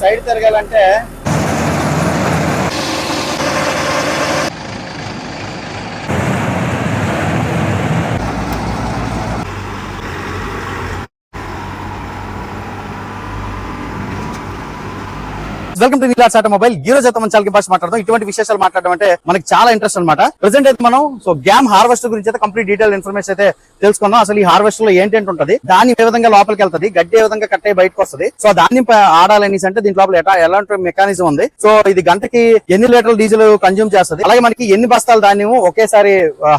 Side తిరగాలంటే welcome to Neela's automobile ఈ రోజు అయితే మన చాలా భాష మాట్లాడదాం. ఇటువంటి విశేషాలు మాట్లాడడం అంటే మనకి చాలా ఇంట్రెస్ట్ అన్నమాట. ప్రెసెంట్ అయితే మనం సో గ్యామ్ హార్వెస్ట్ గురించి అయితే కంప్లీట్ డీటెయిల్ ఇన్ఫర్మేషన్ అయితే తెలుసుకుందాం అసలు ఈ హార్వెస్ట్లో ఏంటంటే ఉంటుంది దాన్ని ఏ విధంగా లోపలికి వెళ్తది గడ్డి ఏ విధంగా కట్ అయ్యి బయటకు వస్తుంది. సో దాన్ని ఆడాలనేసి అంటే దీని లోపల ఎలాంటి మెకానిజం ఉంది. సో ఇది గంటకి ఎన్ని లీటర్ల డీజిల్ కన్జ్యూమ్ చేస్తుంది? అలాగే మనకి ఎన్ని బస్తాలు ధాన్యం ఒకేసారి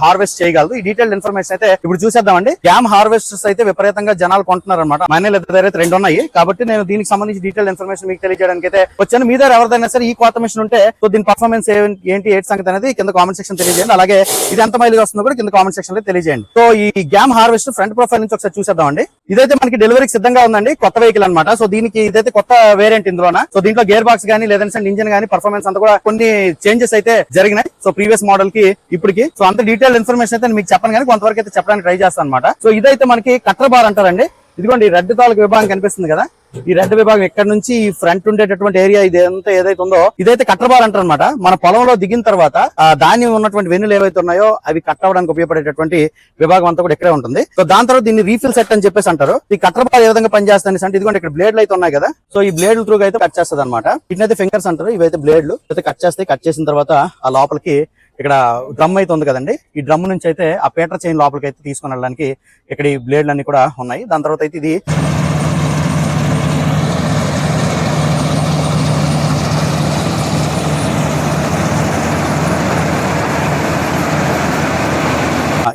హార్వెస్ట్ చేయగలదు? ఈ డీటెయిల్ ఇన్ఫర్మేషన్ అయితే ఇప్పుడు చూసేద్దామండి. గ్యామ్ హార్వెస్టర్స్ అయితే విపరీతంగా జనాలు కొంటున్నారు అనమాట మైనల్ అయితే రెండు ఉన్నాయి. కాబట్టి నేను దీనికి సంబంధించి డీటెయిల్ ఇన్ఫర్మేషన్ మీకు తెలియజేయడానికి అయితే వచ్చాను మీ దగ్గర ఎవరిదైనా సరే ఈ కొత్త మిషన్ ఉంటే సో దీని పర్ఫార్మెన్స్ ఏంటి ఏంటి సంగతి అనేది కింద కామెంట్ సెక్షన్ తెలియజేయండి. అలాగే ఇది ఎంత మైలేజ్ వస్తుందో కూడా కింద కామెంట్ సెక్షన్లో తెలియజేయండి. సో ఈ గ్యామ్ హార్వెస్ట్ ఫ్రంట్ ప్రొఫైల్ నుంచి ఒకసారి చూసేద్దామండి. ఇదైతే మనకి డెలివరీకి సిద్ధంగా ఉందండి కొత్త వెహికల్ అన్నమాట. సో దీనికి ఇదైతే కొత్త వేరియంట్ ఇందులోన? సో దీంట్లో గేర్ బాక్స్ గానీ లేదంటే ఇంజిన్ గానీ పర్ఫార్మెన్స్ అంతా కూడా కొన్ని చేంజెస్ అయితే జరిగినాయి. సో ప్రీవియస్ మోడల్కి ఇప్పటికి. సో అంత డీటెయిల్ ఇన్ఫర్మేషన్ అయితే మీకు చెప్పను కానీ కొంతవరకు అయితే చెప్పడానికి ట్రై చేస్తాను అనమాట సో ఇదైతే మనకి కట్టర్ బార్ అంటారండి. ఇదిగోండి ఈ రెడ్ తాలూకు విభాగం కనిపిస్తుంది కదా? ఈ రెడ్ విభాగం ఎక్కడ నుంచి ఈ ఫ్రంట్ ఉండేటటువంటి ఏరియా ఇదంతా ఏదైతే ఉందో ఇదైతే కట్టబాల్ అంటారు అనమాట మన పొలంలో దిగిన తర్వాత ఆ ధాన్యం ఉన్నటువంటి వెన్నులు ఏవైతే ఉన్నాయో అవి కట్ ఉపయోగపడేటటువంటి విభాగం అంతా కూడా ఇక్కడే ఉంటుంది. సో దాని తర్వాత దీన్ని రీఫిల్ సెట్ అని చెప్పేసి అంటారు. ఈ కట్టబాల్ ఏ విధంగా పనిచేస్తాను అంటే ఇదిగోండి ఇక్కడ బ్లేడ్లు అయితే ఉన్నాయి కదా? సో ఈ బ్లేడ్ త్రూ అయితే కట్ చేస్తుంది అనమాట వీటినైతే ఫింగర్స్ అంటారు ఇవైతే బ్లేడ్లు అయితే కట్ చేస్తాయి కట్ చేసిన తర్వాత ఆ లోపలికి ఇక్కడ డ్రమ్ అయితే ఉంది కదండి. ఈ డ్రమ్ నుంచి అయితే ఆ పేటర్ చైన్ లోపలికి అయితే తీసుకుని వెళ్ళడానికి ఇక్కడ ఈ బ్లేడ్లు అన్ని కూడా ఉన్నాయి. దాని తర్వాత అయితే ఇది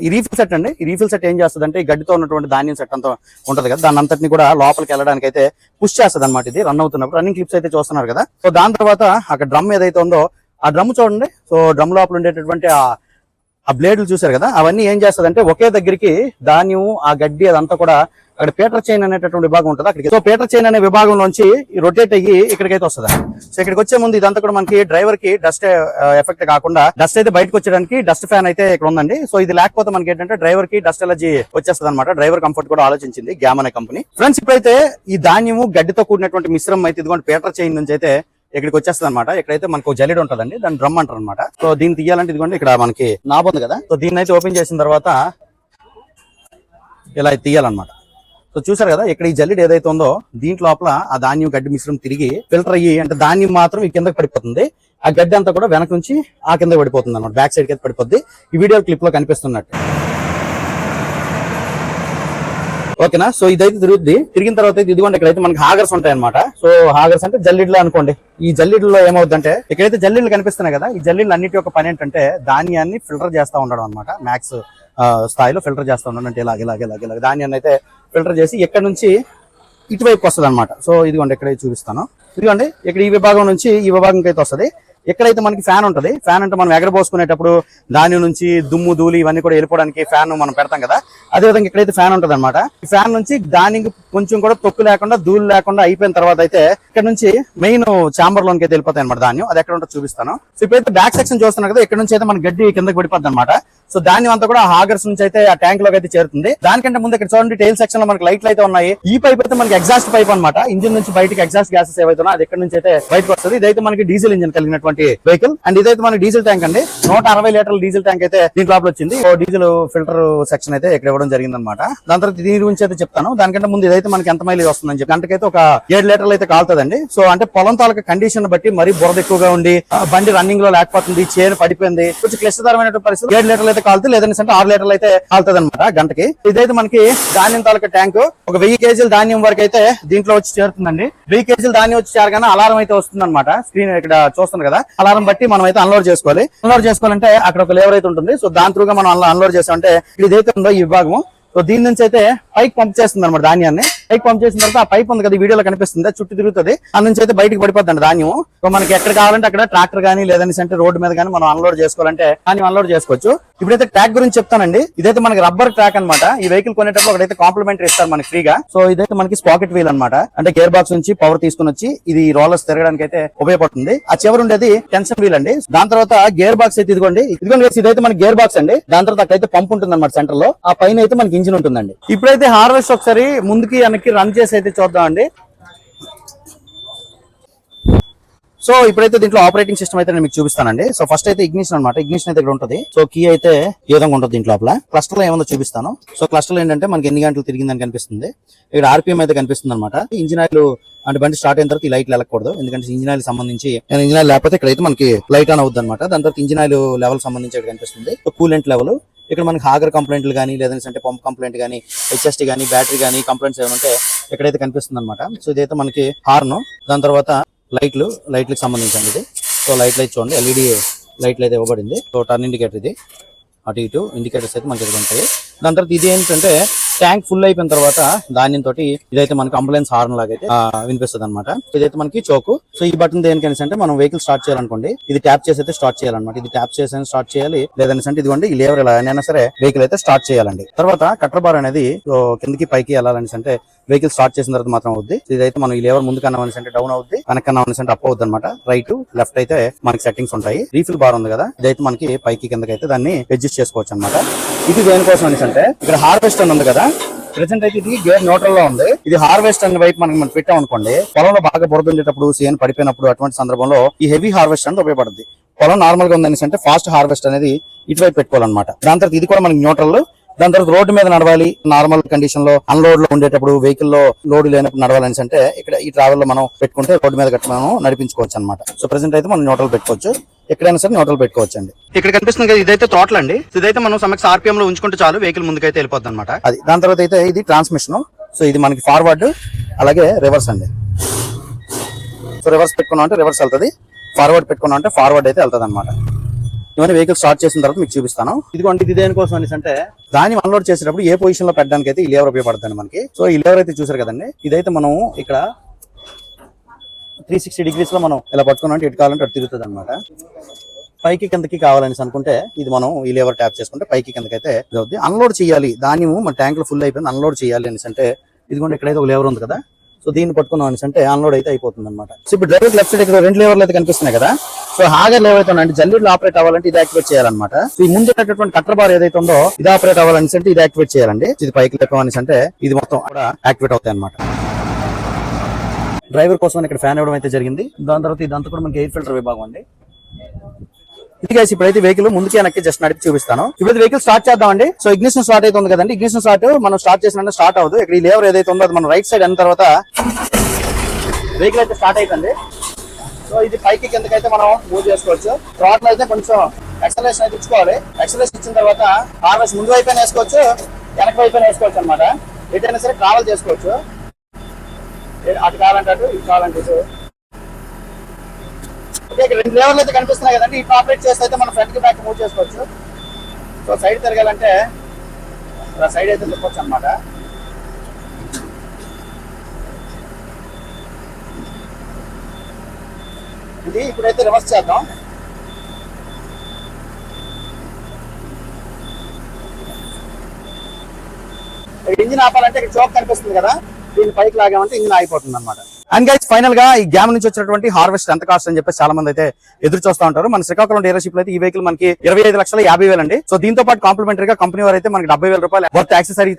ఈ రీఫిల్ సెట్ అండి. ఈ రీఫిల్ సెట్ ఏం చేస్తుంది అంటే ఈ గడ్డితో ఉన్నటువంటి ధాన్యం సెట్ అంతా ఉంటది కదా దాని అంతటిని కూడా లోపలికి వెళ్ళడానికి అయితే పుష్ చేస్తుంది అనమాట ఇది రన్ అవుతున్నప్పుడు. రన్నింగ్ క్లిప్స్ అయితే చూస్తున్నారు కదా. సో దాని తర్వాత అక్కడ డ్రమ్ ఏదైతే ఉందో ఆ డ్రమ్ చూడండి. సో డ్రమ్ లోపల ఉండేటటువంటి ఆ బ్లేడ్లు చూసారు కదా? అవన్నీ ఏం చేస్తుంది అంటే ఒకే దగ్గరికి ధాన్యం ఆ గడ్డి అదంతా కూడా అక్కడ పీటర్ చైన్ అనేటటువంటి విభాగం ఉంటుంది అక్కడికి. సో పీటర్ చైన్ అనే విభాగం నుంచి రొటేట్ అయ్యి ఇక్కడికైతే వస్తుంది. సో ఇక్కడికి వచ్చే ముందు ఇదంతా కూడా మనకి డ్రైవర్కి డస్ట్ ఎఫెక్ట్ కాకుండా డస్ట్ అయితే బయటకు వచ్చేయడానికి డస్ట్ ఫ్యాన్ అయితే ఇక్కడ ఉందండి. సో ఇది లేకపోతే మనకి ఏంటంటే డ్రైవర్కి డస్ట్ ఎలర్జీ వచ్చేస్తుంది అనమాట డ్రైవర్ కంఫర్ట్ కూడా ఆలోచించింది గ్యామ్ అనే కంపెనీ ఫ్రెండ్స్ ఇప్పుడైతే ఈ ధాన్యము గడ్డితో కూడినటువంటి మిశ్రమం అయితే ఇదిగోండి పీటర్ చైన్ నుంచి అయితే ఇక్కడికి వచ్చేస్తుంది అనమాట ఇక్కడైతే మనకు ఒక జల్లెడ ఉంటదండి. దాన్ని డ్రమ్ అంటారు అనమాట సో దీన్ని తీయాలంటే ఇదిగోండి ఇక్కడ మనకి నాబ్ ఉంది కదా. సో దీన్ని అయితే ఓపెన్ చేసిన తర్వాత ఇలా అయితే తీయాలన్నమాట. సో చూసారు కదా ఇక్కడ ఈ జల్లెడ ఏదైతే ఉందో దీంట్ లోపల ఆ ధాన్యం గడ్డి మిశ్రమం తిరిగి ఫిల్టర్ అయ్యి అంటే ధాన్యం మాత్రం ఈ కిందకి పడిపోతుంది. ఆ గడ్డి అంతా కూడా వెనక నుంచి ఆ కింద పడిపోతుంది అనమాట బ్యాక్ సైడ్కి అయితే పడిపోద్ది. ఈ వీడియో క్లిప్లో కనిపిస్తున్నట్టు. ఓకేనా? సో ఇదైతే తిరుగుద్ది. తిరిగిన తర్వాత అయితే ఇదిగోండి ఇక్కడైతే మనకి హాగర్స్ ఉంటాయి అనమాట సో హాగర్స్ అంటే జల్లిడ్లు అనుకోండి. ఈ జల్లిడ్లో ఏమవుతుందంటే ఇక్కడైతే జల్లిడ్లు కనిపిస్తున్నాయి కదా ఈ జల్లిడ్లు అన్నిటి యొక్క పని ఏంటంటే ధాన్యాన్ని ఫిల్టర్ చేస్తా ఉండడం అనమాట మ్యాక్స్ స్థాయిలో ఫిల్టర్ చేస్తా ఉండడం అంటే ఇలాగ ఇలాగ ఇలాగ ఇలాగ ధాన్యాన్ని అయితే ఫిల్టర్ చేసి ఇక్కడ నుంచి ఇటువైపు వస్తుంది అనమాట సో ఇదిగోండి ఇక్కడ చూపిస్తాను. ఇదిగోండి ఇక్కడ ఈ విభాగం నుంచి ఈ విభాగంకి అయితే వస్తుంది. ఎక్కడైతే మనకి ఫ్యాన్ ఉంటది ఫ్యాన్ అంటే మనం ఎగరబోసుకునేటప్పుడు దాని నుంచి దుమ్ము ధూళి ఇవన్నీ కూడా వెళ్ళిపోవడానికి ఫ్యాన్ మనం పెడతాం కదా. అదే విధంగా ఇక్కడైతే ఫ్యాన్ ఉంటుంది అనమాట ఈ ఫ్యాన్ నుంచి దానికి కొంచెం కూడా తొక్కు లేకుండా ధూళి లేకుండా అయిపోయిన తర్వాత అయితే ఇక్కడ నుంచి మెయిన్ చాంబర్ లోనికి అయితే వెళ్ళిపోతాయి అనమాట ధాన్యం. అది ఎక్కడ ఉంటుందో చూపిస్తాను. సో ఇప్పుడైతే బ్యాక్ సెక్షన్ చూస్తున్నాం కదా ఇక్కడ నుంచి అయితే మన గడ్డి కిందకి పడిపోద్ది అనమాట సో ధాన్యం అంతా కూడా హాగర్స్ నుంచి అయితే ఆ ట్యాంక్లోకి అయితే చేరుతుంది. దానికంటే ముందు ఇక్కడ చూడండి టైల్ సెక్షన్లో మనకి లైట్లు అయితే ఉన్నాయి. ఈ పైప్ అయితే మనకి ఎగ్జాస్ట్ పైప్ అన్నమాట. ఇంజిన్ నుంచి బయటకి ఎగ్జాస్ట్ గ్యాసెస్ ఏవైతే అది ఇక్కడ నుంచి అయితే బయటకు వస్తుంది. ఇదైతే మనకి డీజిల్ ఇంజిన్ కలిగినటువంటి వెహికల్ అండ్ ఇదైతే మనకి డీజిల్ ట్యాంక్ అండి. నూట అరవై లీటర్ల డీజిల్ ట్యాంక్ అయితే దీంట్లో లోపల వచ్చింది. ఓ డీజిల్ ఫిల్టర్ సెక్షన్ అయితే ఇక్కడ ఇవ్వడం జరిగింది అనమాట దాని తర్వాత దీని గురించి అయితే చెప్తాను. దానికంటే ముందు ఇదైతే మనకి ఎంత మైలేజ్ వస్తుందని చెప్పి. గంటకైతే ఒక ఏడు లీటర్లు అయితే కాలుతుందండి. సో అంటే పొలం తాలూకా కండిషన్ బట్టి మరీ బురద ఎక్కువగా ఉండి బండి రన్నింగ్లో లేకపోతుంది చేను పడిపోయింది కొంచెం క్లిష్టతరమైన పరిస్థితి ఏడు లీటర్లు అయితే కాలుతుంది లేదంటే అంటే ఆరు లీటర్లు అయితే కాలుతుంది అనమాట గంటకి. ఇదైతే మనకి ధాన్యం తాలూకా ట్యాంక్. ఒక వెయ్యి కేజీల ధాన్యం వరకు అయితే దీంట్లో వచ్చి చేరుతుందండి. వెయ్యి కేజీల ధాన్యం వచ్చి చేరగానే అలారం అయితే వస్తుంది అనమాట స్క్రీన్ ఇక్కడ చూస్తుంది కదా. అలారం బట్టి మనం అయితే అన్లోడ్ చేసుకోవాలి. అన్లోడ్ చేసుకోవాలంటే అక్కడ ఒక లేవర్ అయితే ఉంటుంది. సో దాని త్రూగా మనం అన్లోడ్ చేసామంటే ఇదైతే ఉందో ఈ విభాగం సో దీని నుంచి అయితే పైకి పంప్ చేస్తుంది అనమాట ధాన్యాన్ని. పైకి పంప్ చేసిన తర్వాత ఆ పైప్ ఉంది కదా వీడియోలో కనిపిస్తుంది చుట్టూ తిరుగుతుంది. ఆ నుంచి అయితే బయటకు పడిపోతుంది ధాన్యం. మనకి ఎక్కడ కావాలంటే అక్కడ ట్రాక్టర్ కానీ లేదని అంటే రోడ్డు మీద కానీ మనం అన్లోడ్ చేసుకోవాలంటే ధాన్యం అన్లోడ్ చేసుకోవచ్చు. ఇప్పుడైతే ట్రాక్ గురించి చెప్తానండి. ఇదైతే మనకి రబ్బర్ ట్రాక్ అన్నమాట. ఈ వెహికల్ కొనేటప్పుడు ఒకటైతే కాంప్లిమెంటరీ ఇస్తారు మనకి ఫ్రీగా సో ఇదైతే మనకి స్పాకెట్ వీల్ అన్నమాట. అంటే గేర్ బాక్స్ నుంచి పవర్ తీసుకుని వచ్చి ఇది రోలర్స్ తిరగడానికి అయితే ఉపయోగపడుతుంది. ఆ చివరి ఉండేది టెన్షన్ వీల్ అండి. దాని తర్వాత గేర్ బాక్స్ అయితే ఇదిగోండి. ఇదిగోండి ఇదైతే మనకి గేర్ బాక్స్ అండి. దాని తర్వాత అక్కడైతే పంప్ ఉంటుంది అనమాట సెంటర్లో. ఆ పైన అయితే మనకి ఇంజిన్ ఉంటుందండి. ఇప్పుడైతే హార్వెస్ట్ ఒకసారి ముందుకి వెనక్కి రన్ చేసి అయితే చూద్దాం అండి సో ఇప్పుడైతే దీంట్లో ఆపరేటింగ్ సిస్టమ్ అయితే నేను మీకు చూపిస్తానండి. సో ఫస్ట్ అయితే ఇగ్నిషన్ అనమాట ఇగ్నిషన్ అయితే ఇక్కడ ఉంటుంది. సో కీ అయితే ఏ విధంగా ఉంటుంది దీంట్లో లోపల క్లస్టర్లో ఏముందో చూపిస్తాను. సో క్లస్టర్ ఏంటంటే మనకి ఎన్ని గంటలు తిరిగిందని కనిపిస్తుంది. ఇక్కడ ఆర్పిఎం అయితే కనిపిస్తుంది అనమాట ఇంజిన్ ఆయిల్ అంటే బండి స్టార్ట్ అయిన తర్వాత ఈ లైట్లు వెళ్ళకూడదు. ఎందుకంటే ఇంజిన్ ఆయిల్ సంబంధించి ఇంజిన్ ఆయిల్ లేకపోతే ఇక్కడైతే మనకి లైట్ ఆన్ అవుద్ది అనమాట దాని తర్వాత ఇంజిన్ ఆయిల్ లెవెల్ సంబంధించి ఇక్కడ కనిపిస్తుంది. కూలెంట్ లెవెల్ ఇక్కడ మనకి హాగర్ కంప్లైంట్లు కానీ లేదంటే పంప్ కంప్లైంట్ కానీ హెచ్ఎస్టీ కానీ బ్యాటరీ కానీ కంప్లైంట్స్ ఏమంటే ఎక్కడైతే కనిపిస్తుంది అనమాట సో ఇదైతే మనకి హార్న్ దాని తర్వాత లైట్లు లైట్లకు సంబంధించింది ఇది. సో లైట్లు అయితే చూడండి ఎల్ఈడి లైట్లు అయితే ఇవ్వబడింది. సో టర్న్ ఇండికేటర్ ఇది. అటు ఇటు ఇండికేటర్స్ అయితే మనకి ఇక్కడ ఉంటాయి. దాని తర్వాత ఇది ఏంటంటే ట్యాంక్ ఫుల్ అయిపోయిన తర్వాత దాని తోటి ఇదైతే మనకి అంబులెన్స్ హార్న్ లాగా అయితే వినిపిస్తుంది అనమాట ఇదైతే మనకి చోకు సో ఈ బటన్ దేనికనేసి అంటే మనం వెహికల్ స్టార్ట్ చేయాలనుకోండి ఇది ట్యాప్ చేసి అయితే స్టార్ట్ చేయాలన్నమాట. ఇది ట్యాప్ చేసి స్టార్ట్ చేయాలి లేదనేసి అంటే ఇదిగోండి ఈ లేవర్ ఎలా అయినా సరే వెహికల్ అయితే స్టార్ట్ చేయాలండి. తర్వాత కట్టర్ బార్ అనేది కిందకి పైకి వెళ్ళాలని అంటే వెహికల్ స్టార్ట్ చేసిన తర్వాత మాత్రం అవుద్ది. ఇదైతే మనం ఈ లేవర్ ముందు కన్నా అంటే డౌన్ అవుద్ది. వెనకన్నా అంటే అప్ అవుద్ది అనమాట రైట్ లెఫ్ట్ అయితే మనకి సెట్టింగ్స్ ఉంటాయి. రీఫిల్ బార్ ఉంది కదా ఇదైతే మనకి పైకి కిందకైతే దాన్ని అడ్జస్ట్ చేసుకోవచ్చు అనమాట ఇది దేనికోసం అనేసి అంటే ఇక్కడ హార్వెస్ట్ అని ఉంది కదా ప్రెసెంట్ అయితే ఇది గేర్ న్యూట్రల్లో ఉంది. ఇది హార్వెస్ట్ అనే వైపు మనకి మనం పెట్టాం అనుకోండి పొలంలో బాగా బురద ఉండేటప్పుడు సీఎన్ పడిపోయినప్పుడు అటువంటి సందర్భంలో ఈ హెవీ హార్వెస్ట్ అనేది ఉపయోగపడుతుంది పొలం నార్మల్గా ఉందనేసి అంటే ఫాస్ట్ హార్వెస్ట్ అనేది ఇటువైపు పెట్టుకోవాలన్నమాట. దాని తర్వాత ఇది కూడా మనకి న్యూట్రల్ దాని తర్వాత రోడ్డు మీద నడవాలి. నార్మల్ కండిషన్లో అన్లోడ్లో ఉండేటప్పుడు వెహికల్లో లోడ్ లేనప్పుడు నడవాలని అంటే ఇక్కడ ఈ ట్రావెల్లో మనం పెట్టుకుంటే రోడ్డు మీద గట్టి మనం నడిపించుకోవచ్చు అనమాట సో ప్రెసెంట్ అయితే మనం న్యూట్రల్ పెట్టుకోవచ్చు. ఎక్కడైనా సరే న్యూట్రల్ పెట్టుకోవచ్చు అండి ఇక్కడ కనిపిస్తుంది కదా ఇదైతే తోటలు అండి ఇదైతే మనం సమక్ష ఆర్పిఎం లో ఉంచుకుంటే చాలు వెహికల్ ముందుకైతే వెళ్ళిపోద్ది అనమాట అది దాని తర్వాత అయితే ఇది ట్రాన్స్మిషన్ సో ఇది మనకి ఫార్వర్డ్ అలాగే రివర్స్ అండి. సో రివర్స్ పెట్టుకున్నాం అంటే రివర్స్ వెళ్తుంది. ఫార్వర్డ్ పెట్టుకున్నాం అంటే ఫార్వర్డ్ అయితే వెళ్తుంది అనమాట ఇవన్నీ వెహికల్ స్టార్ట్ చేసిన తర్వాత మీకు చూపిస్తాను. ఇదిగోండి ఇది దేనికోసం అనేసి అంటే దాన్ని అన్లోడ్ చేసేటప్పుడు ఏ పొజిషన్లో పెట్టడానికి అయితే ఈ లేవర్ ఉపయోగపడుతుంది మనకి. సో ఈ లేవర్ అయితే చూసారు కదండి. ఇదైతే మనం ఇక్కడ త్రీ సిక్స్టీ డిగ్రీస్లో మనం ఇలా పట్టుకున్నాం ఎటు ఇటు కావాలంటే అటు తిరుగుతుంది అనమాట పైకి కిందకి కావాలని అనుకుంటే ఇది మనం ఈ లేవర్ ట్యాప్ చేసుకుంటే పైకి కిందకైతే ఇది అవుద్ది. అన్లోడ్ చేయాలి. దాన్ని మన ట్యాంక్లో ఫుల్ అయిపోయింది. అన్లోడ్ చేయాలి అనేసి అంటే ఇదిగోండి ఇక్కడైతే ఒక లేవర్ ఉంది కదా. సో దీన్ని పట్టుకున్నాం అనేసి అంటే అన్లోడ్ అయితే అయిపోతుంది అనమాట సో ఇప్పుడు డ్రైవర్ లెఫ్ట్ సైడ్ ఇక్కడ రెండు లేవర్లు అయితే కనిపిస్తున్నాయి కదా. సో హాగర్ ఏవైతే ఉన్నాయంటే అంటే ఆపరేట్ అవ్వాలంటే ఇది యాక్టివేట్ చేయాలన్నమాట. సో ఈ ముందు కట్టర్ బార్ ఏదైతే ఉందో ఇది ఆపరేట్ అవ్వాలని అంటే ఇది యాక్టివేట్ చేయాలండి. ఇది పైకి లేపమనేసి అంటే ఇది మొత్తం కూడా యాక్టివేట్ అవుతాయి అనమాట డ్రైవర్ కోసం ఇక్కడ ఫ్యాన్ ఇవ్వడం అయితే జరిగింది. దాని తర్వాత ఇదంతా కూడా మనకి ఎయిర్ ఫిల్టర్ విభాగం అండి. ఇది guys ఇప్పుడైతే వెహికల్ ముందుకి వెనక్కి జస్ట్ నడిపి చూపిస్తాను. ఇప్పుడు వెహికల్ స్టార్ట్ చేద్దాం అండి సో ఇగ్నిషన్ స్టార్ట్ అయితే ఉంది కదండి. ఇగ్నిషన్ స్టార్ట్ మనం స్టార్ట్ చేసిన స్టార్ట్ అవ్వదు. ఇక్కడ ఈ లేవర్ ఏదైతే ఉందో అది మనం రైట్ సైడ్ అయిన తర్వాత వెహికల్ అయితే స్టార్ట్ అవుతుంది సో ఇది పైకి కిందకైతే మనం మూవ్ చేసుకోవచ్చు. థ్రాట్లు అయితే కొంచెం ఎక్సలేషన్ అయితే ఇచ్చుకోవాలి. ఎక్సలేషన్ ఇచ్చిన తర్వాత హార్వెస్ట్ ముందు వైపు వేసుకోవచ్చు వెనక వైపు వేసుకోవచ్చు అనమాట ఎటైనా సరే ట్రావెల్ చేసుకోవచ్చు. అటు కావాలంటే అటు ఇటు కావాలంటే ఇటు. ఓకే ఇక్కడ రెండు లెవెల్ అయితే కనిపిస్తున్నాయి కదండి. ఇటు ఆపరేట్ చేస్తే అయితే మనం ఫ్రంట్కి బ్యాక్ మూవ్ చేసుకోవచ్చు. సో సైడ్ తిరగాలంటే సైడ్ అయితే తిప్పొచ్చు అనమాట ఉంది. ఇప్పుడైతే రివర్స్ చేద్దాం. ఇంజిన్ ఆపాలంటే ఇక్కడ చోక్ కనిపిస్తుంది కదా. దీన్ని పైకి లాగామంటే ఇంజిన్ ఆగిపోతుంది అనమాట అండ్ గైస్ ఫైనల్గా ఈ గ్యామ్ నుంచి వచ్చినటువంటి హార్వెస్ట్ ఎంత కాస్ట్ అని చెప్పేసి చాలా మంది అయితే ఎదురు చూస్తూ ఉంటారు. మన శ్రీకాకుళం డీలర్షిప్లో అయితే ఈ వెహికల్ మనకి ఇరవై ఐదు లక్షల యాభై వేలు అండి. సో దీంతో పాటు కాంప్లిమెంటరీ గా కంపెనీ వారు అయితే మనకి డెబ్బై వేల రూపాయలు వర్త్ యాక్సెసరీ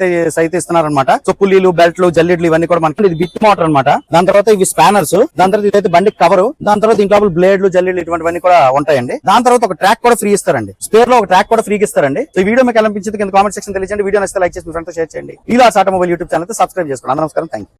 అయితే ఇస్తున్నారనమాట సో పుల్లీలు బెల్ట్లు జల్లెడ్లు ఇవన్నీ కూడా మనకి ఇది బిట్ మోటార్ అనమాట దాని తర్వాత ఇవి స్పానర్స్ దాని తర్వాత ఇదైతే బండి కవర్ దాని తర్వాత దీంట్లో బ్లేడ్లు జల్లెడ్లు ఇటువంటివన్నీ కూడా ఉంటాయండి. దాని తర్వాత ఒక ట్రాక్ కూడా ఫ్రీ ఇస్తారండి. స్పేర్లో ఒక ట్రాక్ కూడా ఫ్రీ ఇస్తారండి. సో ఈ వీడియో మీకు ఎలా అనిపించింది కింద కామెంట్ సెక్షన్ తెలియజేయండి. వీడియో నచ్చితే లైక్ చేసి మీ ఫ్రెండ్స్ షేర్ చేయండి. ఇలా ఆటోమొబైల్ యూట్యూబ్ ఛానల్ సబ్స్క్రైబ్ చేసుకోండి. నమస్కారం. థ్యాంక్